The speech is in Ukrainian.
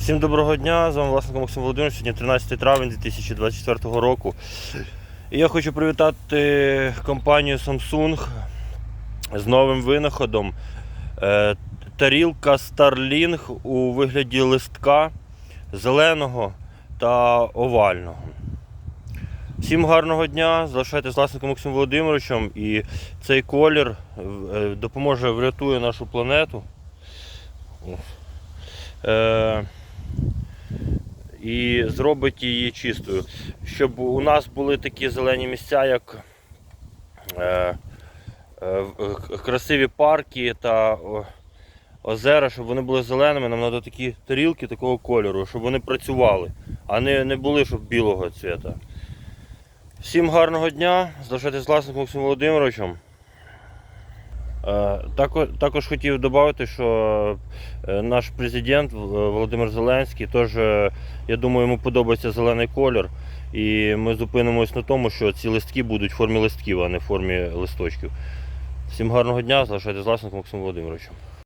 Всім доброго дня, з вами власник Максим Володимирович. Сьогодні 13 травня 2024 року. І я хочу привітати компанію Samsung з новим винаходом. Е, Тарілка Starlink у вигляді листка зеленого та овального. Всім гарного дня, залишайтесь власником Максимом Володимировичем і цей колір е, допоможе врятує нашу планету. Е, і зробить її чистою. Щоб у нас були такі зелені місця, як е, е, красиві парки та озера, щоб вони були зеленими, нам треба такі тарілки такого кольору, щоб вони працювали, а не, не були щоб білого цвіта. Всім гарного дня, залишайтесь з власником Максимом Володимировичем. Е, Також, хотів додати, що е, наш президент Володимир Зеленський теж, е, я думаю, йому подобається зелений колір. І ми зупинимось на тому, що ці листки будуть в формі листків, а не в формі листочків. Всім гарного дня, залишайтесь з Максимом Володимировичем.